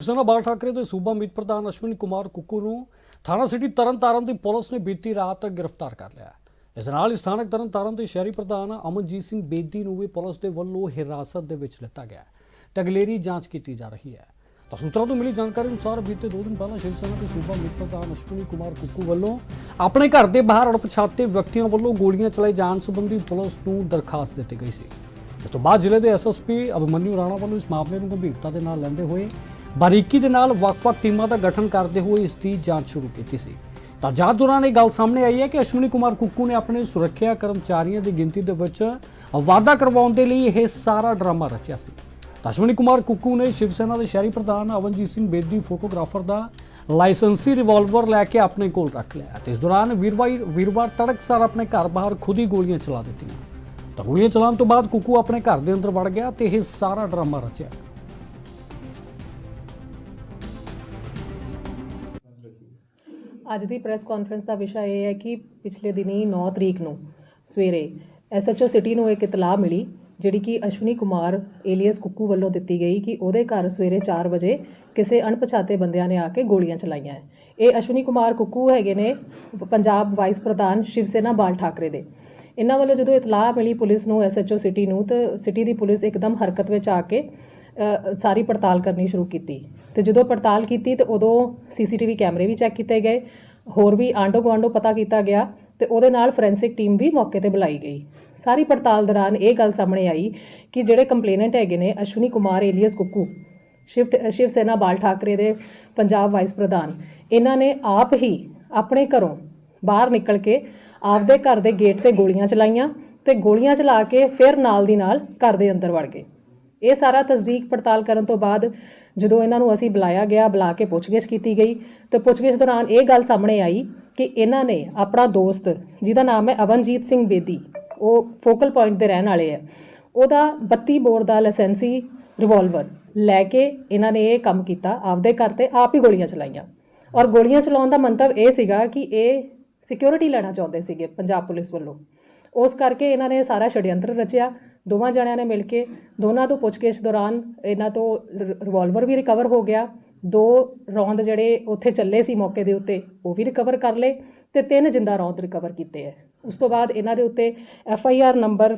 ਸਨਾ ਬਾਲ ਠਾਕਰੇ ਦੇ ਸੂਬਾ ਮੀਤ ਪ੍ਰਧਾਨ ਅਸ਼ਵਨੀ ਕੁਮਾਰ ਕੁੱਕੂ ਨੂੰ ਥਾਣਾ ਸਿਟੀ ਤਰਨਤਾਰਨ ਦੀ ਪੁਲਿਸ ਨੇ ਬੀਤੀ ਰਾਤ ਗ੍ਰਿਫਤਾਰ ਕਰ ਲਿਆ ਇਸ ਨਾਲ ਸਥਾਨਕ ਤਰਨਤਾਰਨ ਦੇ ਸ਼ਹਿਰੀ ਪ੍ਰਧਾਨ ਅਮਨਜੀਤ ਸਿੰਘ ਬੇਦੀ ਨੂੰ ਵੀ ਪੁਲਿਸ ਦੇ ਵੱਲੋਂ ਹਿਰਾਸਤ ਦੇ ਵਿੱਚ ਲਿੱਤਾ ਗਿਆ ਹੈ। ਜਾਂਚ ਕੀਤੀ ਜਾ ਰਹੀ ਹੈ। ਤਾਂ ਸੂਤਰਾਂ ਤੋਂ ਮਿਲੀ ਜਾਣਕਾਰੀ ਅਨੁਸਾਰ ਬੀਤੇ ਦੋ ਦਿਨ ਪਹਿਲਾਂ ਸ਼ਿਵ ਸੈਨਾ ਦੇ ਸੂਬਾ ਮੀਤ ਪ੍ਰਧਾਨ ਅਸ਼ਵਨੀ ਕੁਮਾਰ ਕੁੱਕੂ ਵੱਲੋਂ ਆਪਣੇ ਘਰ ਦੇ ਬਾਹਰ ਅਣਪਛਾਤੇ ਵਿਅਕਤੀਆਂ ਵੱਲੋਂ ਗੋਲੀਆਂ ਚਲਾਏ ਜਾਣ ਸੰਬੰਧੀ ਪੁਲਿਸ ਨੂੰ ਦਰਖਾਸਤ ਦਿੱਤੀ ਗਈ ਸੀ। ਇਸ ਤੋਂ ਬਾਅਦ ਜ਼ਿਲ੍ਹੇ ਦੇ ਐਸਐਸਪੀ ਅਭਿਮਨਿਊ ਰਾਣਾ ਵੱਲੋਂ ਇਸ ਮਾਮਲੇ ਨੂੰ ਗੰਭੀਰਤਾ ਦੇ ਨਾਲ ਲੈਂਦੇ ਹੋਏ ਬਾਰੀਕੀ ਦੇ ਨਾਲ ਵੱਖ-ਵੱਖ ਟੀਮਾਂ ਦਾ ਗਠਨ ਕਰਦੇ ਹੋਏ ਇਸ ਦੀ ਜਾਂਚ ਸ਼ੁਰੂ ਕੀਤੀ ਸੀ। ਤਾਂ ਜਾਂਚ ਦੌਰਾਨ ਇਹ ਗੱਲ ਸਾਹਮਣੇ ਆਈ ਹੈ ਕਿ ਅਸ਼ਵਨੀ ਕੁਮਾਰ ਕੁੱਕੂ ਨੇ ਆਪਣੇ ਸੁਰੱਖਿਆ ਕਰਮਚਾਰੀਆਂ ਦੀ ਗਿਣਤੀ ਦੇ ਵਿੱਚ ਵਾਅਦਾ ਕਰਵਾਉਣ ਦੇ ਲਈ ਇਹ ਸਾਰਾ ਡਰਾਮਾ ਰਚਿਆ ਸੀ। ਤਾਂ ਅਸ਼ਵਨੀ ਕੁਮਾਰ ਕੁੱਕੂ ਨੇ ਸ਼ਿਵ ਸੈਨਾ ਦੇ ਸ਼ਹਿਰੀ ਪ੍ਰਧਾਨ ਅਵਨਜੀਤ ਸਿੰਘ ਬੇਦੀ, ਫੋਟੋਗ੍ਰਾਫਰ ਦਾ ਲਾਇਸੈਂਸੀ ਰਿਵਾਲਵਰ ਲੈ ਕੇ ਆਪਣੇ ਕੋਲ ਰੱਖ ਲਿਆ ਤੇ ਇਸ ਦੌਰਾਨ ਵੀਰਵਾਰ ਵੀਰਵਾਰ ਤੜਕਸਾਰ ਆਪਣੇ ਘਰ ਬਾਹਰ ਖੁਦ ਹੀ ਗੋਲੀਆਂ ਚਲਾ ਦਿੱਤੀਆਂ। ਤਾਂ ਗੋਲੀਆਂ ਚਲਾਉਣ ਤੋਂ ਬਾਅਦ ਕੁੱਕੂ ਆਪਣੇ ਘਰ ਦੇ ਅੰਦਰ ਵੜ ਗਿਆ ਤੇ ਇਹ ਸਾਰਾ ਡਰਾਮਾ ਰਚਿਆ। ਅੱਜ ਦੀ ਪ੍ਰੈਸ ਕਾਨਫਰੰਸ ਦਾ ਵਿਸ਼ਾ ਇਹ ਹੈ ਕਿ ਪਿਛਲੇ ਦਿਨੀ 9 ਤਰੀਕ ਨੂੰ ਸਵੇਰੇ ਐਸਐਚਓ ਸਿਟੀ ਨੂੰ ਇੱਕ ਇਤਲਾਹ ਮਿਲੀ, ਜਿਹੜੀ ਕਿ ਅਸ਼ਵਨੀ ਕੁਮਾਰ ਏਲੀਅਸ ਕੁੱਕੂ ਵੱਲੋਂ ਦਿੱਤੀ ਗਈ ਕਿ ਉਹਦੇ ਘਰ ਸਵੇਰੇ 4 ਵਜੇ ਕਿਸੇ ਅਣਪਛਾਤੇ ਬੰਦਿਆਂ ਨੇ ਆ ਕੇ ਗੋਲੀਆਂ ਚਲਾਈਆਂ ਇਹ ਅਸ਼ਵਨੀ ਕੁਮਾਰ ਕੁੱਕੂ ਹੈਗੇ ਨੇ, ਪੰਜਾਬ ਵਾਈਸ ਪ੍ਰਧਾਨ ਸ਼ਿਵ ਸੈਨਾ ਬਾਲ ਠਾਕਰੇ ਦੇ। ਇਹਨਾਂ ਵੱਲੋਂ ਜਦੋਂ ਇਤਲਾਹ ਮਿਲੀ ਪੁਲਿਸ ਨੂੰ ਐਸਐਚਓ ਸਿਟੀ ਨੂੰ, ਤਾਂ ਸਿਟੀ ਦੀ ਪੁਲਿਸ ਇੱਕਦਮ ਹਰਕਤ ਵਿੱਚ ਆ ਕੇ ਸਾਰੀ ਪੜਤਾਲ ਕਰਨੀ ਸ਼ੁਰੂ ਕੀਤੀ। ਤੇ ਜਦੋਂ ਪੜਤਾਲ ਕੀਤੀ, ਤੇ ਉਦੋਂ ਸੀਸੀਟੀਵੀ ਕੈਮਰੇ ਵੀ ਚੈੱਕ ਕੀਤੇ ਗਏ। ਹੋਰ ਵੀ ਆਂਡੋ ਗੁਆਂਢੋ ਪਤਾ ਕੀਤਾ ਗਿਆ ਤੇ ਉਹਦੇ ਨਾਲ ਫੋਰੈਂਸਿਕ ਟੀਮ ਵੀ ਮੌਕੇ ਤੇ ਬੁਲਾਈ ਗਈ। ਸਾਰੀ ਪੜਤਾਲ ਦੌਰਾਨ ਇਹ ਗੱਲ ਸਾਹਮਣੇ ਆਈ ਕਿ ਜਿਹੜੇ ਕੰਪਲੇਨੈਂਟ ਹੈਗੇ ਨੇ, ਅਸ਼ਵਨੀ ਕੁਮਾਰ, ਏਲੀਅਸ ਕੁੱਕੂ ਸ਼ਿਫਟ ਸ਼ਿਵ ਸੈਨਾ ਬਾਲ ਠਾਕਰੇ ਦੇ ਪੰਜਾਬ ਵਾਈਸ ਪ੍ਰਧਾਨ, ਇਹਨਾਂ ਨੇ ਆਪ ਹੀ ਆਪਣੇ ਘਰੋਂ ਬਾਹਰ ਨਿਕਲ ਕੇ ਆਪਦੇ ਘਰ ਦੇ ਗੇਟ ਤੇ ਗੋਲੀਆਂ ਚਲਾਈਆਂ ਤੇ ਗੋਲੀਆਂ ਚਲਾ ਕੇ ਫਿਰ ਨਾਲ ਦੀ ਨਾਲ ਘਰ ਦੇ ਅੰਦਰ ਵੜ ਗਏ। ਇਹ ਸਾਰਾ ਤਸਦੀਕ ਪੜਤਾਲ ਕਰਨ ਤੋਂ ਬਾਅਦ ਜਦੋਂ ਇਹਨਾਂ ਨੂੰ ਅਸੀਂ ਬੁਲਾਇਆ ਗਿਆ, ਬੁਲਾ ਕੇ ਪੁੱਛਗਿੱਛ ਕੀਤੀ ਗਈ ਤੇ ਪੁੱਛਗਿੱਛ ਦੌਰਾਨ ਇਹ ਗੱਲ ਸਾਹਮਣੇ ਆਈ ਕਿ ਇਹਨਾਂ ਨੇ ਆਪਣਾ ਦੋਸਤ ਜਿਹਦਾ ਨਾਮ ਹੈ ਅਵਨਜੀਤ ਸਿੰਘ ਬੇਦੀ, ਉਹ ਫੋਕਲ ਪੁਆਇੰਟ ਦੇ ਰਹਿਣ ਵਾਲੇ ਆ ਉਹਦਾ 32 ਬੋਰ ਦਾ ਲਾਇਸੈਂਸੀ ਰਿਵਾਲਵਰ ਲੈ ਕੇ ਇਹਨਾਂ ਨੇ ਇਹ ਕੰਮ ਕੀਤਾ, ਆਪਦੇ ਘਰ ਤੇ ਆਪ ਹੀ ਗੋਲੀਆਂ ਚਲਾਈਆਂ। ਔਰ ਗੋਲੀਆਂ ਚਲਾਉਣ ਦਾ ਮੰਤਵ ਇਹ ਸੀਗਾ ਕਿ ਇਹ ਸਿਕਿਉਰਿਟੀ ਲੈਣਾ ਚਾਹੁੰਦੇ ਸੀਗੇ ਪੰਜਾਬ ਪੁਲਿਸ ਵੱਲੋਂ। ਉਸ ਕਰਕੇ ਇਹਨਾਂ ਨੇ ਸਾਰਾ ਛੜਯੰਤਰ ਰਚਿਆ ਦੋਵਾਂ ਜਣਿਆਂ ਨੇ ਮਿਲ ਕੇ ਦੋਨਾਂ ਤੋਂ ਪੁੱਛਗਿੱਛ ਦੌਰਾਨ ਇਹਨਾਂ ਤੋਂ ਰਿਵਾਲਵਰ ਵੀ ਰਿਕਵਰ ਹੋ ਗਿਆ। ਦੋ ਰੌਂਦ ਜਿਹੜੇ ਉੱਥੇ ਚੱਲੇ ਸੀ ਮੌਕੇ ਦੇ ਉੱਤੇ, ਉਹ ਵੀ ਰਿਕਵਰ ਕਰ ਲਏ ਤੇ ਤਿੰਨ ਜਿੰਦਾ ਰੌਂਦ ਰਿਕਵਰ ਕੀਤੇ ਹੈ। ਉਸ ਤੋਂ ਬਾਅਦ ਇਹਨਾਂ ਦੇ ਉੱਤੇ ਐਫ ਆਈ ਆਰ ਨੰਬਰ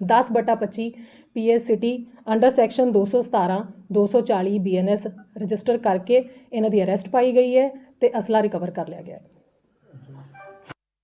10 ਬਟਾ 25 PS city under section 217 240 BNS register ਕਰਕੇ ਇਹਨਾਂ ਦੀ ਅਰੈਸਟ ਪਾਈ ਗਈ ਹੈ ਤੇ ਅਸਲਾ ਰਿਕਵਰ ਕਰ ਲਿਆ ਗਿਆ ਹੈ।